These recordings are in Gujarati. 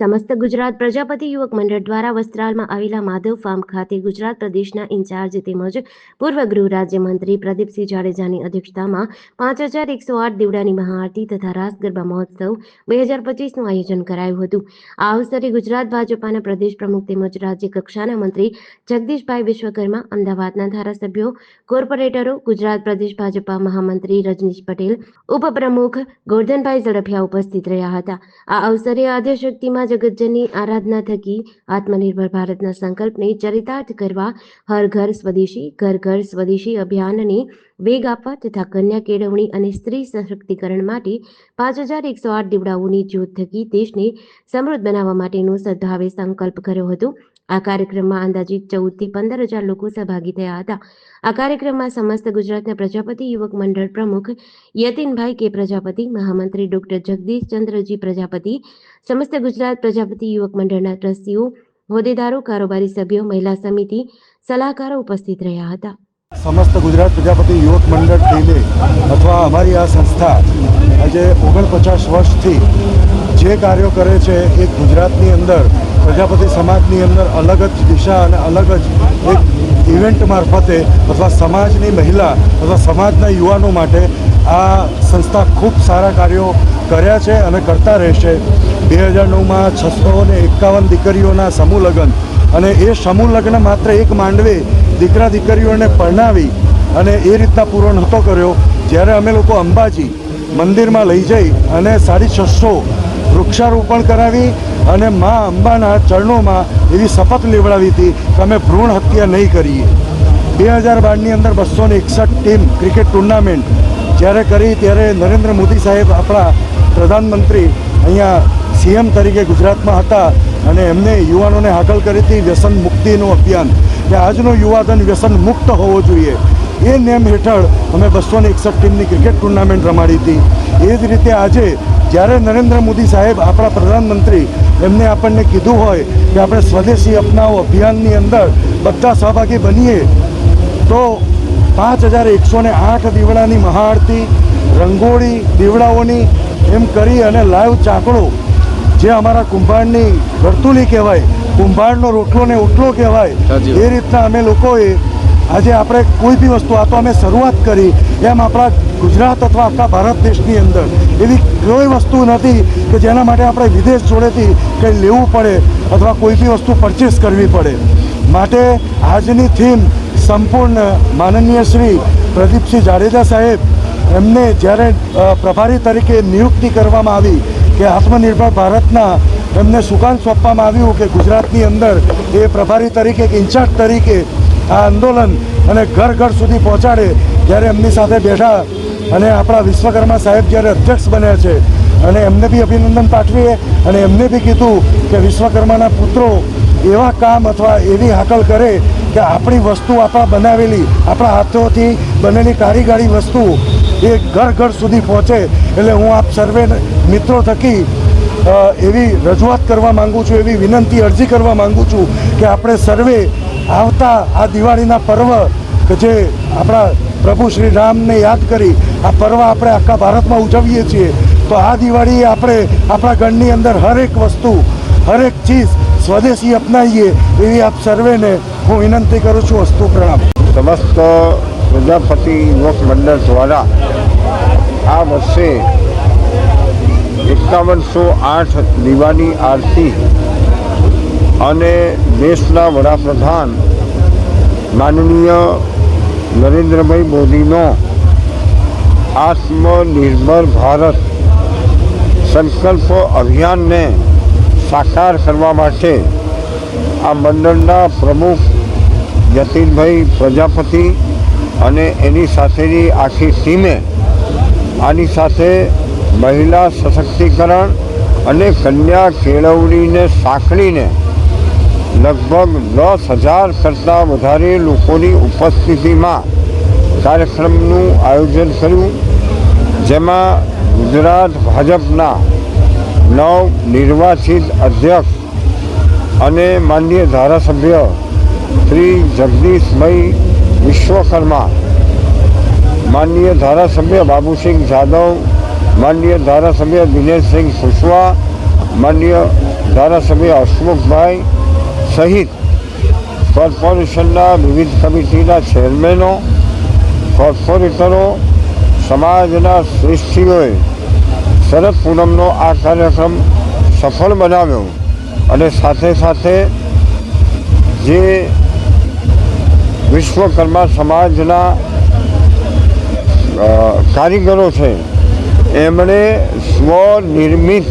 સમસ્ત ગુજરાત પ્રજાપતિ યુવક મંડળ દ્વારા વસ્ત્રાલમાં આવેલા માધવ ફાર્મ ખાતે ગુજરાત પ્રદેશના ઇન્ચાર્જ તેમજ પૂર્વ ગૃહ રાજ્યમંત્રી પ્રદીપસિંહ જાડેજાની અધ્યક્ષતામાં પાંચ હજાર એકસો આઠ દીવડાની મહાઆરતી તથા રાસ ગરબા મહોત્સવ બે હજાર પચીસનું આયોજન કરાયું હતું. આ અવસરે ગુજરાત ભાજપાના પ્રદેશ પ્રમુખ તેમજ રાજ્ય કક્ષાના મંત્રી જગદીશભાઈ વિશ્વકર્મા, અમદાવાદના ધારાસભ્યો, કોર્પોરેટરો, ગુજરાત પ્રદેશ ભાજપા મહામંત્રી રજનીશ પટેલ, ઉપપ્રમુખ ગોરધનભાઈ ઝડફિયા ઉપસ્થિત રહ્યા હતા. આ અવસરે આદ્યશક્તિમાં જગતજનની આરાધના થકી આત્મનિર્ભર ભારતના સંકલ્પને ચરિતાર્થ કરવા હર ઘર સ્વદેશી, ઘર ઘર સ્વદેશી અભિયાનને વેગ આપવા તથા કન્યા કેળવણી અને સ્ત્રી સશક્તિકરણ માટે પાંચ હજાર એકસો આઠ દીવડાઓની જ્યોત થકી દેશને સમૃદ્ધ બનાવવા માટેનો સદભાવે સંકલ્પ કર્યો હતો. આ કાર્યક્રમમાં અંદાજિત ચૌદથી પંદર હજાર લોકો સહભાગી થયા હતા. આ કાર્યક્રમમાં સમસ્ત ગુજરાતના પ્રજાપતિ યુવક મંડળ પ્રમુખ યતિનભાઈ કે પ્રજાપતિ, મહામંત્રી ડોક્ટર જગદીશ ચંદ્રજી પ્રજાપતિ, સમસ્ત ગુજરાત પ્રજાપતિ યુવક મંડળના ટ્રસ્ટીઓ, હોદ્દેદારો, કારોબારી સભ્યો, મહિલા સમિતિ, સલાહકારો ઉપસ્થિત રહ્યા હતા. સમસ્ત ગુજરાત પ્રજાપતિ યુવક મંડળ થઈને અથવા અમારી આ સંસ્થા આજે ઓગણપચાસ વર્ષથી જે કાર્યો કરે છે એ ગુજરાતની અંદર પ્રજાપતિ સમાજની અંદર અલગ જ દિશા અને અલગ જ એક ઇવેન્ટ મારફતે અથવા સમાજની મહિલા અથવા સમાજના યુવાનો માટે આ સંસ્થા ખૂબ સારા કાર્યો કર્યા છે અને કરતા રહેશે. બે હજાર નવમાં છસો ને એકાવન દીકરીઓના સમૂહ લગ્ન અને એ સમૂહ લગ્ન માત્ર એક માંડવે દીકરા દીકરીઓને પરણાવી અને એ રીતના પૂરો નહોતો કર્યો. જ્યારે અમે લોકો અંબાજી મંદિરમાં લઈ જઈ અને સાડી છસો વૃક્ષારોપણ કરાવી અને મા અંબાના ચરણોમાં એવી શપથ લેવડાવી હતી કે અમે ભ્રૂણ હત્યા નહીં કરીએ. બે હજાર બારની અંદર બસો ને એકસઠ ટીમ ક્રિકેટ ટુર્નામેન્ટ જ્યારે કરી ત્યારે નરેન્દ્ર મોદી સાહેબ આપણા પ્રધાનમંત્રી અહીંયા સીએમ તરીકે ગુજરાતમાં હતા અને એમને યુવાનોને હાકલ કરી હતી વ્યસન મુક્તિનું અભિયાન. કે આજનો યુવાધન વ્યસન મુક્ત હોવો જોઈએ. એ નેમ હેઠળ અમે બસો ને એકસઠ ટીમની ક્રિકેટ ટુર્નામેન્ટ રમાડી હતી. એ જ રીતે આજે જ્યારે નરેન્દ્ર મોદી સાહેબ આપણા પ્રધાનમંત્રી એમને આપણને કીધું હોય કે આપણે સ્વદેશી અપનાવો અભિયાનની અંદર બધા સહભાગી બનીએ તો પાંચ હજાર એકસો ને આઠ દીવડાની મહાઆરતી રંગોળી દીવડાઓની એમ કરી અને લાઈવ ચાકડો જે અમારા કુંભારની વર્તુલી કહેવાય કુંભારનો રોટલો ને ઓટલો કહેવાય એ રીતના અમે લોકોએ આજે આપણે કોઈ બી વસ્તુ, આ તો અમે શરૂઆત કરી, એમ આપણા ગુજરાત અથવા આખા ભારત દેશની અંદર, એવી કોઈ વસ્તુ નથી કે જેના માટે આપણે વિદેશ જોડેથી કંઈ લેવું પડે અથવા કોઈ બી વસ્તુ પરચેસ કરવી પડે. માટે આજની થીમ સંપૂર્ણ માનનીય શ્રી પ્રદીપસિંહ જાડેજા સાહેબ, એમને જ્યારે પ્રભારી તરીકે નિયુક્તિ કરવામાં આવી કે આત્મનિર્ભર ભારતના એમને સુકાન સોંપવામાં આવ્યું કે ગુજરાતની અંદર એ પ્રભારી તરીકે કે ઇન્ચાર્જ તરીકે આ આંદોલન અને ઘર ઘર સુધી પહોંચાડે જ્યારે એમની સાથે બેઠા અને આપણા વિશ્વકર્મા સાહેબ જ્યારે અધ્યક્ષ બન્યા છે અને એમને બી અભિનંદન પાઠવીએ અને એમને બી કીધું કે વિશ્વકર્માના પુત્રો એવા કામ અથવા એવી હાકલ કરે કે આપણી વસ્તુ આપણા બનાવેલી, આપણા હાથોથી બનેલી કારીગરી વસ્તુ એ ઘર ઘર સુધી પહોંચે. એટલે હું આપ સર્વે મિત્રો થકી એવી રજૂઆત કરવા માગું છું, એવી વિનંતી અરજી કરવા માગું છું કે આપણે સર્વે આવતા આ દિવાળીના પર્વ કે જે આપણા પ્રભુ શ્રી રામને યાદ કરી આ પર્વ આપણે આખા ભારતમાં ઉજવીએ છીએ, તો આ દિવાળી આપણે આપણા ગણની અંદર હરેક વસ્તુ, હરેક ચીજ સ્વદેશી અપનાવીએ એવી આપ સર્વેને હું વિનંતી કરું છું વસ્તુ પ્રણામ. સમસ્ત પ્રજાપતિ યુવક મંડળ દ્વારા આ વર્ષે એકાવનસો આઠ દીવાની આરતી અને દેશના વડાપ્રધાન માનનીય નરેન્દ્રભાઈ મોદીનો આત્મનિર્ભર ભારત સંકલ્પ અભિયાનને સાકાર કરવા માટે આ મંડળના પ્રમુખ જતીનભાઈ પ્રજાપતિ અને એની સાથેની આખી ટીમે આની સાથે મહિલા સશક્તિકરણ અને કન્યા કેળવણીને સાંકળીને લગભગ દસ હજાર કરતાં વધારે લોકોની ઉપસ્થિતિમાં કાર્યક્રમનું આયોજન કર્યું જેમાં ગુજરાત ભાજપના નવ નિર્વાચિત અધ્યક્ષ અને માનનીય ધારાસભ્ય શ્રી જગદીશભાઈ વિશ્વકર્મા માનનીય ધારાસભ્ય બાબુસિંહ જાદવ માનનીય ધારાસભ્ય દિનેશસિંહ કુશવા માનનીય ધારાસભ્ય હસમુખભાઈ સહિત કોર્પોરેશનના વિવિધ કમિટીના ચેરમેનો, કોર્પોરેટરો, સમાજના શ્રેષ્ઠીઓએ શરદ પૂનમનો આ કાર્યક્રમ સફળ બનાવ્યો અને સાથે સાથે જે વિશ્વકર્મા સમાજના કારીગરો છે, એમણે સ્વનિર્મિત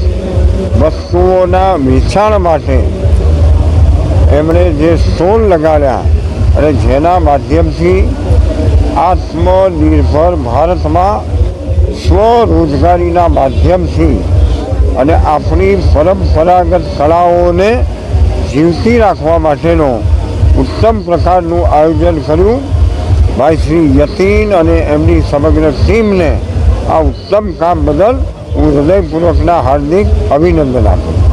વસ્તુઓના વેચાણ માટે એમણે જે સ્ટોલ લગાડ્યા અને જેના માધ્યમથી આત્મનિર્ભર ભારતમાં સ્વરોજગારીના માધ્યમથી અને આપણી પરંપરાગત કળાઓને જીવતી રાખવા માટેનો ઉત્તમ પ્રકારનું આયોજન કર્યું. ભાઈ શ્રી યતીન અને એમની સમગ્ર ટીમને આ ઉત્તમ કામ બદલ હું હૃદયપૂર્વકના હાર્દિક અભિનંદન આપું